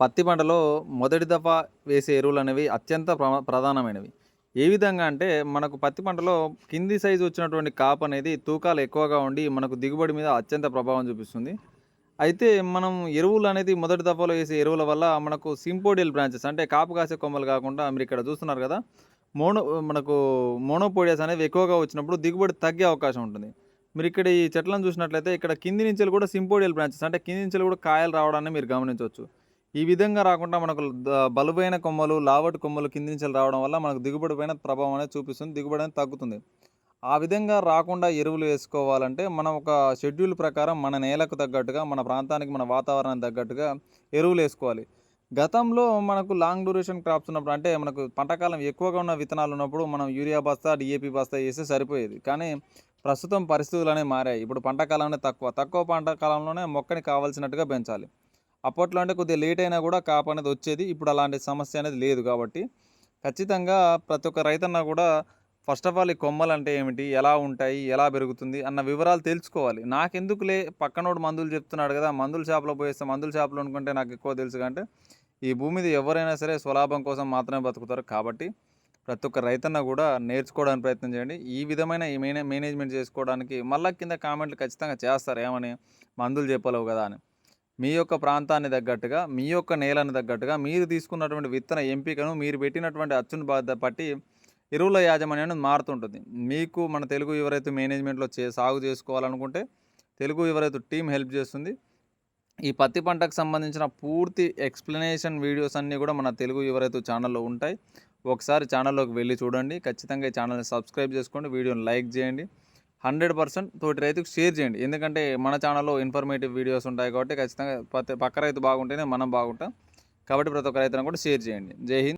పత్తి పంటలో మొదటి దఫా వేసే ఎరువులు అనేవి అత్యంత ప్ర- ప్రధానమైనవి. ఏ విధంగా అంటే మనకు పత్తి పంటలో కింది సైజు వచ్చినటువంటి కాపు అనేది తూకాలు ఎక్కువగా ఉండి మనకు దిగుబడి మీద అత్యంత ప్రభావం చూపిస్తుంది. అయితే మనం ఎరువులు అనేది మొదటి దఫాలో వేసే ఎరువుల వల్ల మనకు సింపోడియల్ బ్రాంచెస్ అంటే కాపు కాసే కొమ్మలు కాకుండా మీరు ఇక్కడ చూస్తున్నారు కదా మోనో మనకు మోనోపోడియాస్ అనేవి ఎక్కువగా వచ్చినప్పుడు దిగుబడి తగ్గే అవకాశం ఉంటుంది. మీరు ఇక్కడ ఈ చెట్లను చూసినట్లయితే ఇక్కడ కింది నుంచి కూడా సింపోడియల్ బ్రాంచెస్ అంటే కింది నుంచి కూడా కాయలు రావడాన్ని మీరు గమనించవచ్చు. ఈ విధంగా రాకుండా మనకు బలుబైన బలువైన కొమ్మలు లావటి కొమ్మలు కింది నుంచి రావడం వల్ల మనకు దిగుబడి పైన ప్రభావం అనేది చూపిస్తుంది దిగుబడి అనేది తగ్గుతుంది. ఆ విధంగా రాకుండా ఎరువులు వేసుకోవాలంటే మనం ఒక షెడ్యూల్ ప్రకారం మన నేలకు తగ్గట్టుగా మన ప్రాంతానికి మన వాతావరణానికి తగ్గట్టుగా ఎరువులు వేసుకోవాలి. గతంలో మనకు లాంగ్ డ్యూరేషన్ క్రాప్స్ ఉన్నప్పుడు అంటే మనకు పంటకాలం ఎక్కువగా ఉన్న విత్తనాలు ఉన్నప్పుడు మనం యూరియా బస్తా డిఏపి బస్తా వేస్తే సరిపోయేది. కానీ ప్రస్తుతం పరిస్థితులు అనేవి మారాయి. ఇప్పుడు పంట తక్కువ. తక్కువ పంట కాలంలోనే మొక్కని కావాల్సినట్టుగా పెంచాలి. అప్పట్లో అంటే కొద్దిగా లేట్ అయినా కూడా కాపు అనేది వచ్చేది. ఇప్పుడు అలాంటి సమస్య అనేది లేదు కాబట్టి. ఖచ్చితంగా ప్రతి ఒక్క రైతన్న కూడా ఫస్ట్ ఆఫ్ ఆల్ ఈ కొమ్మలు అంటే ఏమిటి? ఎలా ఉంటాయి? ఎలా పెరుగుతుంది? అన్న వివరాలు తెలుసుకోవాలి. నాకెందుకులే? పక్కనోడు మందులు చెప్తున్నాడు కదా మందుల షాప్లో పోయేస్తే మందుల షాప్లో అనుకుంటే నాకు ఎక్కువ తెలుసు అంటే ఈ భూమి మీద ఎవరైనా సరే స్వలాభం కోసం మాత్రమే బతుకుతారు కాబట్టి ప్రతి ఒక్క రైతన్న కూడా నేర్చుకోవడానికి ప్రయత్నం చేయండి. ఈ విధమైన ఈ మేనే మేనేజ్మెంట్ చేసుకోవడానికి మళ్ళా కింద కామెంట్లు ఖచ్చితంగా చేస్తారు. ఏమని? మందులు చెప్పలేవు కదా అని. మీ యొక్క ప్రాంతాన్ని తగ్గట్టుగా మీ యొక్క నేలను తగ్గట్టుగా మీరు తీసుకున్నటువంటి విత్తన ఎంపికను మీరు పెట్టినటువంటి అచ్చును బాధ పట్టి ఎరువుల యాజమాన్యం మారుతుంటుంది. మీకు మన తెలుగు ఎవరైతే మేనేజ్మెంట్లో చే సాగు చేసుకోవాలనుకుంటే తెలుగు ఎవరైతే టీం హెల్ప్ చేస్తుంది ఈ పత్తి పంటకు సంబంధించిన పూర్తి ఎక్స్ప్లెనేషన్ వీడియోస్ అన్నీ కూడా మన తెలుగు ఎవరైతే ఛానల్లో ఉంటాయి ఒకసారి ఛానల్లోకి వెళ్ళి చూడండి. ఖచ్చితంగా ఈ ఛానల్ని సబ్స్క్రైబ్ చేసుకోండి. వీడియోని లైక్ చేయండి. హండ్రెడ్ పర్సెంట్ తోటి రైతుకు షేర్ చేయండి. ఎందుకంటే మన ఛానల్లో ఇన్ఫర్మేటివ్ వీడియోస్ ఉంటాయి కాబట్టి ఖచ్చితంగా పక్క రైతు బాగుంటేనే మనం బాగుంటాం. కాబట్టి ప్రతి ఒక్క రైతును కూడా షేర్ చేయండి. జై హింద్.